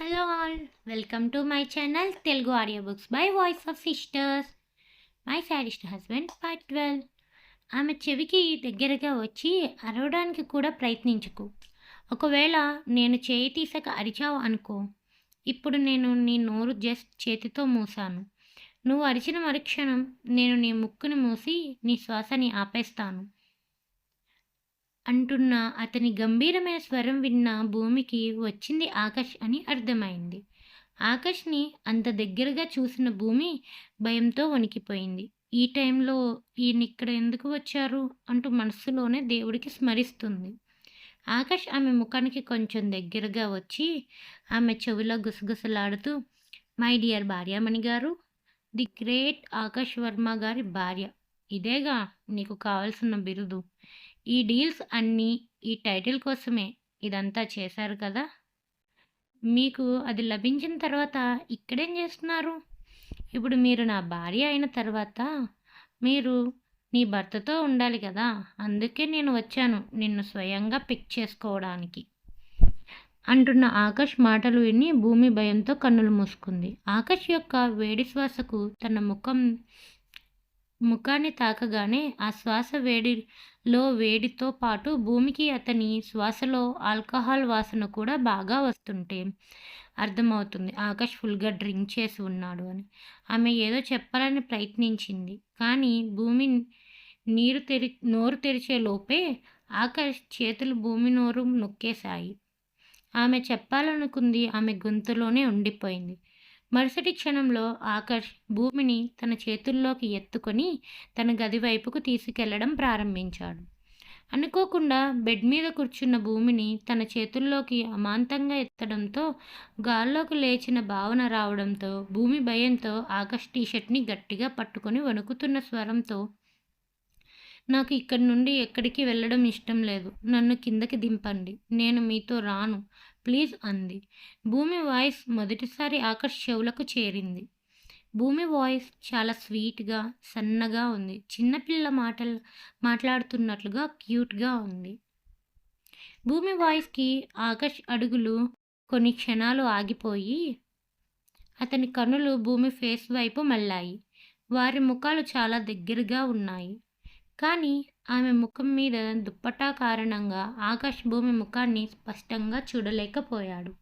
Hello all welcome to my channel Telugu audio books by voice of sisters. My sadist husband part twelve. ఆమె చెవికి దగ్గరగా వచ్చి అరవడానికి కూడా ప్రయత్నించుకు. ఒకవేళ నేను చేయి తీసాక అరిచావు అనుకో. ఇప్పుడు నేను నీ నోరు జస్ట్ చేతితో మూసాను. నువ్వు అరిచిన మరుక్షణం నేను నీ ముక్కును మూసి నీ శ్వాసని ఆపేస్తాను. అంటున్న అతని గంభీరమైన స్వరం విన్న భూమికి వచ్చింది ఆకాష్ అని అర్థమైంది. ఆకాష్ని అంత దగ్గరగా చూసిన భూమి భయంతో వణికిపోయింది. ఈ టైంలో ఈయన ఇక్కడ ఎందుకు వచ్చారు అంటూ మనస్సులోనే దేవుడికి స్మరిస్తుంది. ఆకాష్ ఆమె ముఖానికి కొంచెం దగ్గరగా వచ్చి ఆమె చెవిలో గుసగుసలాడుతూ మై డియర్ భార్యామణి గారు ది గ్రేట్ ఆకాష్ వర్మ గారి భార్య. ఇదేగా నీకు కావాల్సిన బిరుదు. ఈ డీల్స్ అన్నీ ఈ టైటిల్ కోసమే ఇదంతా చేశారు కదా? మీకు అది లభించిన తర్వాత ఇక్కడేం చేస్తున్నారు? ఇప్పుడు మీరు నా భార్య అయిన తర్వాత మీరు నీ భర్తతో ఉండాలి కదా? అందుకే నేను వచ్చాను నిన్ను స్వయంగా పిక్ చేసుకోవడానికి. అంటున్న ఆకాష్ మాటలు విని భూమి భయంతో కన్నులు మూసుకుంది. ఆకాష్ యొక్క వేడి శ్వాసకు తన ముఖం ముఖాన్ని తాకగానే ఆ శ్వాస వేడి లో వేడితో పాటు భూమికి అతని శ్వాసలో ఆల్కహాల్ వాసన కూడా బాగా వస్తుంటే అర్థమవుతుంది. ఆకాష్ ఫుల్గా డ్రింక్ చేసి ఉన్నాడు అని. ఆమె ఏదో చెప్పాలని ప్రయత్నించింది. కానీ భూమి నీరు తెరి నోరు తెరిచే లోపే ఆకాష్ చేతులు భూమి నోరు నొక్కేశాయి. ఆమె చెప్పాలనుకుంది ఆమె గొంతులోనే ఉండిపోయింది. మరుసటి క్షణంలో ఆకర్ష్ భూమిని తన చేతుల్లోకి ఎత్తుకొని తన గది వైపుకు తీసుకెళ్ళడం ప్రారంభించాడు. అనుకోకుండా బెడ్ మీద కూర్చున్న భూమిని తన చేతుల్లోకి అమాంతంగా ఎత్తడంతో గాల్లోకి లేచిన భావన రావడంతో భూమి భయంతో ఆకాష్ టీషర్ట్ని గట్టిగా పట్టుకొని వణుకుతున్న స్వరంతో నాకు ఇక్కడి నుండి ఎక్కడికి వెళ్ళడం ఇష్టం లేదు. నన్ను కిందకి దింపండి. నేను మీతో రాను. ప్లీజ్ అంది. భూమి వాయిస్ మొదటిసారి ఆకర్ష్ చెవులకు చేరింది. భూమి వాయిస్ చాలా స్వీట్గా సన్నగా ఉంది. చిన్నపిల్ల మాటలు మాట్లాడుతున్నట్లుగా క్యూట్గా ఉంది. భూమి వాయిస్కి ఆకర్ష్ అడుగులు కొన్ని క్షణాలు ఆగిపోయి అతని కనులు భూమి ఫేస్ వైపు మళ్ళాయి. వారి ముఖాలు చాలా దగ్గరగా ఉన్నాయి. కానీ ఆమె ముఖం మీద దుప్పటా కారణంగా ఆకాష్ భూమి ముఖాన్ని స్పష్టంగా చూడలేకపోయాడు.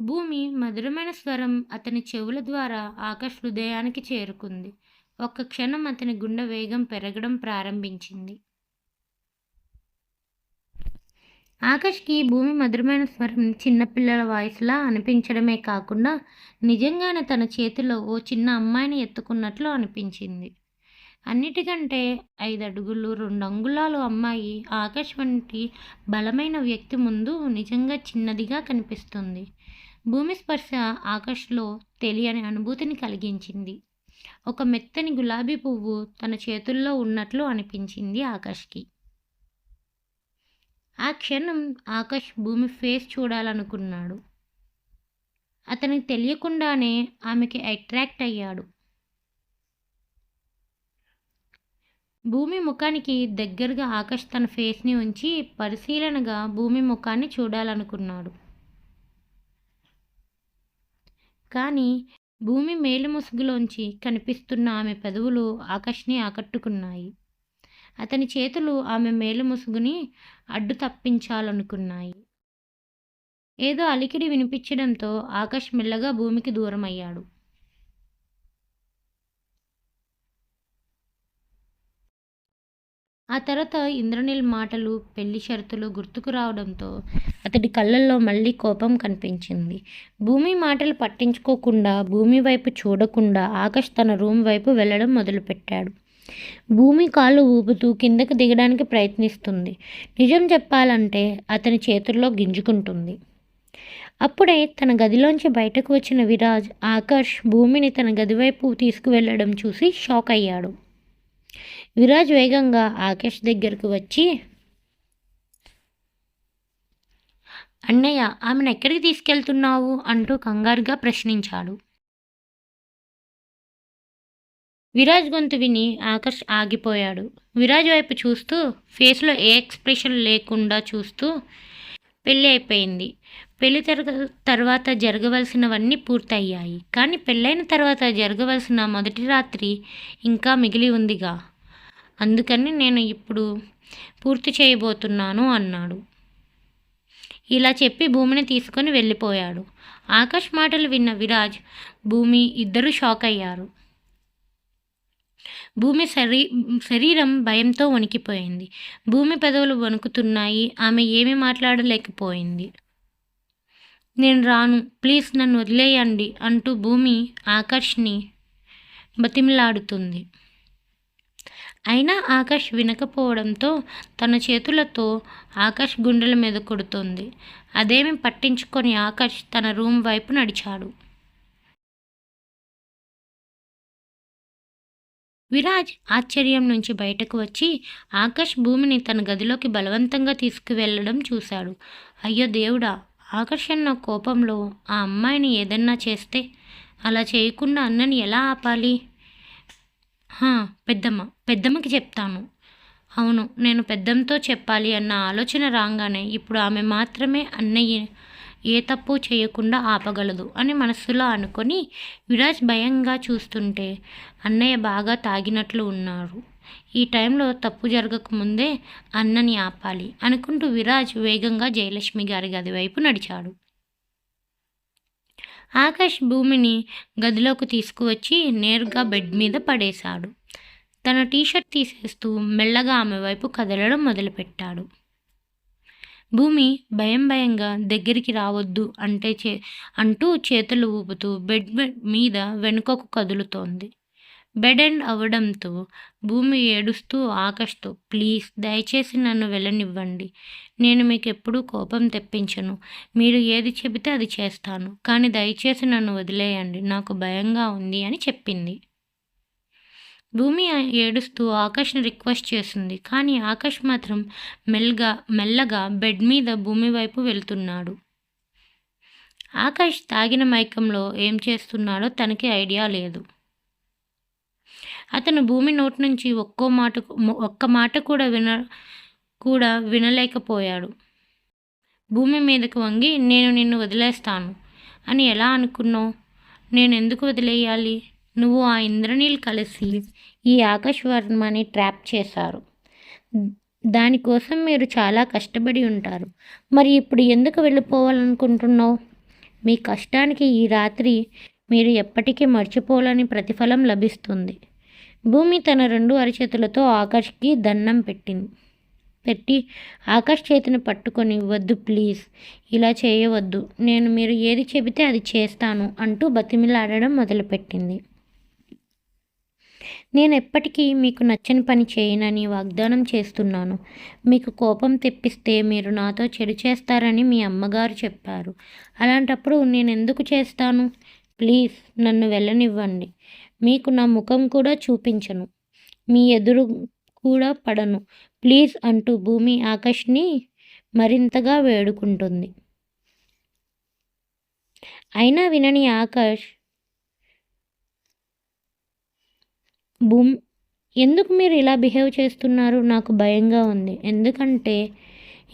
భూమి మధురమైన స్వరం అతని చెవుల ద్వారా ఆకాష్ హృదయానికి చేరుకుంది. ఒక్క క్షణం అతని గుండె వేగం పెరగడం ప్రారంభించింది. ఆకాష్కి భూమి మధురమైన స్వరం చిన్నపిల్లల వాయిస్లా అనిపించడమే కాకుండా నిజంగానే తన చేతిలో ఓ చిన్న అమ్మాయిని ఎత్తుకున్నట్లు అనిపించింది. అన్నిటికంటే ఐదు అడుగులు రెండు అంగుళాలు అమ్మాయి ఆకాష్ వంటి బలమైన వ్యక్తి ముందు నిజంగా చిన్నదిగా కనిపిస్తుంది. భూమి స్పర్శ ఆకాష్లో తెలియని అనుభూతిని కలిగించింది. ఒక మెత్తని గులాబీ పువ్వు తన చేతుల్లో ఉన్నట్లు అనిపించింది ఆకాష్కి. ఆ క్షణం ఆకాష్ భూమి ఫేస్ చూడాలనుకున్నాడు. అతనికి తెలియకుండానే ఆమెకి అట్రాక్ట్ అయ్యాడు. భూమి ముఖానికి దగ్గరగా ఆకాష్ తన ఫేస్ని ఉంచి పరిశీలనగా భూమి ముఖాన్ని చూడాలనుకున్నాడు. కానీ భూమి మేలు ముసుగులోంచి కనిపిస్తున్న ఆమె పెదవులు ఆకాష్ని ఆకట్టుకున్నాయి. అతని చేతులు ఆమె మేలు ముసుగుని అడ్డు తప్పించాలనుకున్నాయి. ఏదో అలికిడి వినిపించడంతో ఆకాష్ మెల్లగా భూమికి దూరమయ్యాడు. ఆ తర్వాత ఇంద్రనీల్ మాటలు పెళ్ళి షరతులు గుర్తుకు రావడంతో అతడి కళ్ళల్లో మళ్ళీ కోపం కనిపించింది. భూమి మాటలు పట్టించుకోకుండా భూమి వైపు చూడకుండా ఆకాష్ తన రూమ్ వైపు వెళ్ళడం మొదలుపెట్టాడు. భూమి కాళ్ళు ఊపుతూ కిందకు దిగడానికి ప్రయత్నిస్తుంది. నిజం చెప్పాలంటే అతని చేతుల్లో గింజుకుంటుంది. అప్పుడే తన గదిలోంచి బయటకు వచ్చిన విరాజ్ ఆకాష్ భూమిని తన గది వైపు తీసుకువెళ్ళడం చూసి షాక్ అయ్యాడు. విరాజ్ వేగంగా ఆకాష్ దగ్గరకు వచ్చి అన్నయ్య ఆమెను ఎక్కడికి తీసుకెళ్తున్నావు? అంటూ కంగారుగా ప్రశ్నించాడు. విరాజ్ గొంతు విని ఆకర్ష్ ఆగిపోయాడు. విరాజ్ వైపు చూస్తూ ఫేస్లో ఏ ఎక్స్ప్రెషన్ లేకుండా చూస్తూ పెళ్ళి అయిపోయింది. పెళ్ళి తరగ తర్వాత జరగవలసినవన్నీ పూర్తయ్యాయి. కానీ పెళ్ళైన తర్వాత జరగవలసిన మొదటి రాత్రి ఇంకా మిగిలి ఉందిగా. అందుకని నేను ఇప్పుడు పూర్తి చేయబోతున్నాను అన్నాడు. ఇలా చెప్పి భూమిని తీసుకొని వెళ్ళిపోయాడు. ఆకాష్ మాటలు విన్న విరాజ్ భూమి ఇద్దరు షాక్ అయ్యారు. భూమి శరీ శరీరం భయంతో వణికిపోయింది. భూమి పెదవులు వణుకుతున్నాయి. ఆమె ఏమీ మాట్లాడలేకపోయింది. నేను రాను. ప్లీజ్ నన్ను వదిలేయండి అంటూ భూమి ఆకాష్ని బతిమిలాడుతుంది. అయినా ఆకాష్ వినకపోవడంతో తన చేతులతో ఆకాష్ గుండెల మీద కొడుతోంది. అదేమి పట్టించుకొని ఆకాష్ తన రూమ్ వైపు నడిచాడు. విరాజ్ ఆశ్చర్యం నుంచి బయటకు వచ్చి ఆకాష్ భూమిని తన గదిలోకి బలవంతంగా తీసుకువెళ్ళడం చూశాడు. అయ్యో దేవుడా! ఆకర్షణ కోపంలో ఆ అమ్మాయిని ఏదన్నా చేస్తే అలా చేయకుండా అన్నని ఎలా ఆపాలి? పెద్దమ్మ పెద్దమ్మకి చెప్తాను. అవును నేను పెద్దమ్మతో చెప్పాలి అన్న ఆలోచన రాగానే ఇప్పుడు ఆమె మాత్రమే అన్నయ్య ఏ తప్పు చేయకుండా ఆపగలదు అని మనస్సులో అనుకొని విరాజ్ భయంగా చూస్తుంటే అన్నయ్య బాగా తాగినట్లు ఉన్నారు. ఈ టైంలో తప్పు జరగకముందే అన్నని ఆపాలి అనుకుంటూ విరాజ్ వేగంగా జయలక్ష్మి గారి గది వైపు నడిచాడు. ఆకాష్ భూమిని గదిలోకి తీసుకువచ్చి నేరుగా బెడ్ మీద పడేశాడు. తన టీషర్ట్ తీసేస్తూ మెల్లగా ఆమె వైపు కదలడం మొదలుపెట్టాడు. భూమి భయం భయంగా దగ్గరికి రావద్దు అంటే చే అంటూ చేతులు ఊపుతూ బెడ్ మీద వెనుకకు కదులుతోంది. బెడ్ ఎండ్ అవడంతో భూమి ఏడుస్తూ ఆకాష్తో ప్లీజ్ దయచేసి నన్ను వెళ్ళనివ్వండి. నేను మీకు ఎప్పుడూ కోపం తెప్పించను. మీరు ఏది చెబితే అది చేస్తాను. కానీ దయచేసి నన్ను వదిలేయండి. నాకు భయంగా ఉంది అని చెప్పింది. భూమి ఏడుస్తూ ఆకాష్ని రిక్వెస్ట్ చేసింది. కానీ ఆకాష్ మాత్రం మెల్లగా మెల్లగా బెడ్ మీద భూమి వైపు వెళ్తున్నాడు. ఆకాష్ తాగిన మైకంలో ఏం చేస్తున్నాడో తనకి ఐడియా లేదు. అతను భూమి నోటి నుంచి ఒక్కో మాట ఒక్క మాట కూడా విన కూడా వినలేకపోయాడు. భూమి మీదకు వంగి నేను నిన్ను వదిలేస్తాను. అని ఎలా అనుకున్నావు? నేను ఎందుకు వదిలేయాలి? నువ్వు ఆ ఇంద్రనీలు కలిసి ఈ ఆకాశవర్మని ట్రాప్ చేశారు. దానికోసం మీరు చాలా కష్టపడి ఉంటారు. మరి ఇప్పుడు ఎందుకు వెళ్ళిపోవాలనుకుంటున్నావు? మీ కష్టానికి ఈ రాత్రి మీరు ఎప్పటికీ మర్చిపోవాలని ప్రతిఫలం లభిస్తుంది. భూమి తన రెండు అరిచేతులతో ఆకాష్కి దండం పెట్టింది. పెట్టి ఆకాష్ చేతిని పట్టుకొని వద్దు ప్లీజ్ ఇలా చేయవద్దు. నేను మీరు ఏది చెబితే అది చేస్తాను అంటూ బతిమిలాడడం మొదలుపెట్టింది. నేను ఎప్పటికీ మీకు నచ్చని పని చేయనని వాగ్దానం చేస్తున్నాను. మీకు కోపం తెప్పిస్తే మీరు నాతో చెడు చేస్తారని మీ అమ్మగారు చెప్పారు. అలాంటప్పుడు నేను ఎందుకు చేస్తాను? ప్లీజ్ నన్ను వెళ్ళనివ్వండి. మీకు నా ముఖం కూడా చూపించను. మీ ఎదురు కూడా పడను. ప్లీజ్ అంటూ భూమి ఆకాష్ని మరింతగా వేడుకుంటుంది. అయినా వినని ఆకాష్ భూమి ఎందుకు మీరు ఇలా బిహేవ్ చేస్తున్నారు? నాకు భయంగా ఉంది. ఎందుకంటే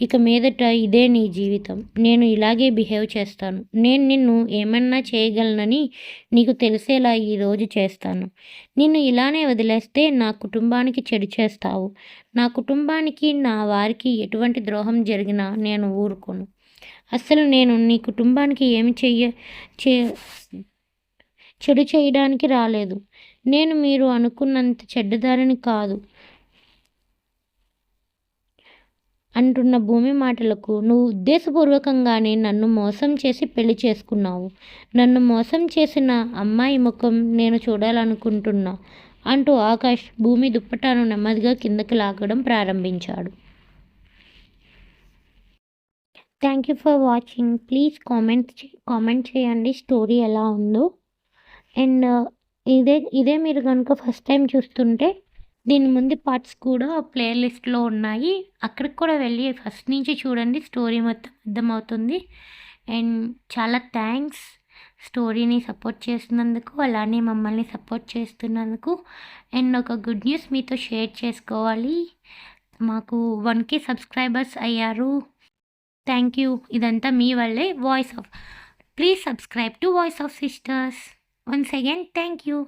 ఇక మీదట ఇదే నీ జీవితం. నేను ఇలాగే బిహేవ్ చేస్తాను. నేను నిన్ను ఏమన్నా చేయగలనని నీకు తెలిసేలా ఈరోజు చేస్తాను. నిన్ను ఇలానే వదిలేస్తే నా కుటుంబానికి చెడు చేస్తావు. నా కుటుంబానికి నా వారికి ఎటువంటి ద్రోహం జరిగినా నేను ఊరుకోను. అసలు నేను నీ కుటుంబానికి ఏమి చెయ్య చే చెడు చేయడానికి రాలేదు. నేను మీరు అనుకున్నంత చెడ్డదారిని కాదు. అంటున్న భూమి మాటలకు నువ్వు ఉద్దేశపూర్వకంగానే నన్ను మోసం చేసి పెళ్ళి చేసుకున్నావు. నన్ను మోసం చేసిన అమ్మాయి ముఖం నేను చూడాలనుకుంటున్నా అంటూ ఆకాష్ భూమి దుప్పటాను నెమ్మదిగా కిందకి లాగడం ప్రారంభించాడు. Thank you for watching. Please comment comment చేయండి స్టోరీ ఎలా ఉందో. అండ్ ఇదే ఇదే మీరు కనుక ఫస్ట్ టైం చూస్తుంటే దీని ముందు పార్ట్స్ కూడా ప్లేలిస్ట్లో ఉన్నాయి. అక్కడికి కూడా వెళ్ళి ఫస్ట్ నుంచి చూడండి. స్టోరీ మొత్తం అర్థమవుతుంది. అండ్ చాలా థ్యాంక్స్ స్టోరీని సపోర్ట్ చేస్తున్నందుకు అలానే మమ్మల్ని సపోర్ట్ చేస్తున్నందుకు. అండ్ ఒక గుడ్ న్యూస్ మీతో షేర్ చేసుకోవాలి. మాకు వన్కి సబ్స్క్రైబర్స్ అయ్యారు. Thank you. ఇదంతా మీ వల్లే. Voice of please subscribe to voice of sisters. Once again thank you.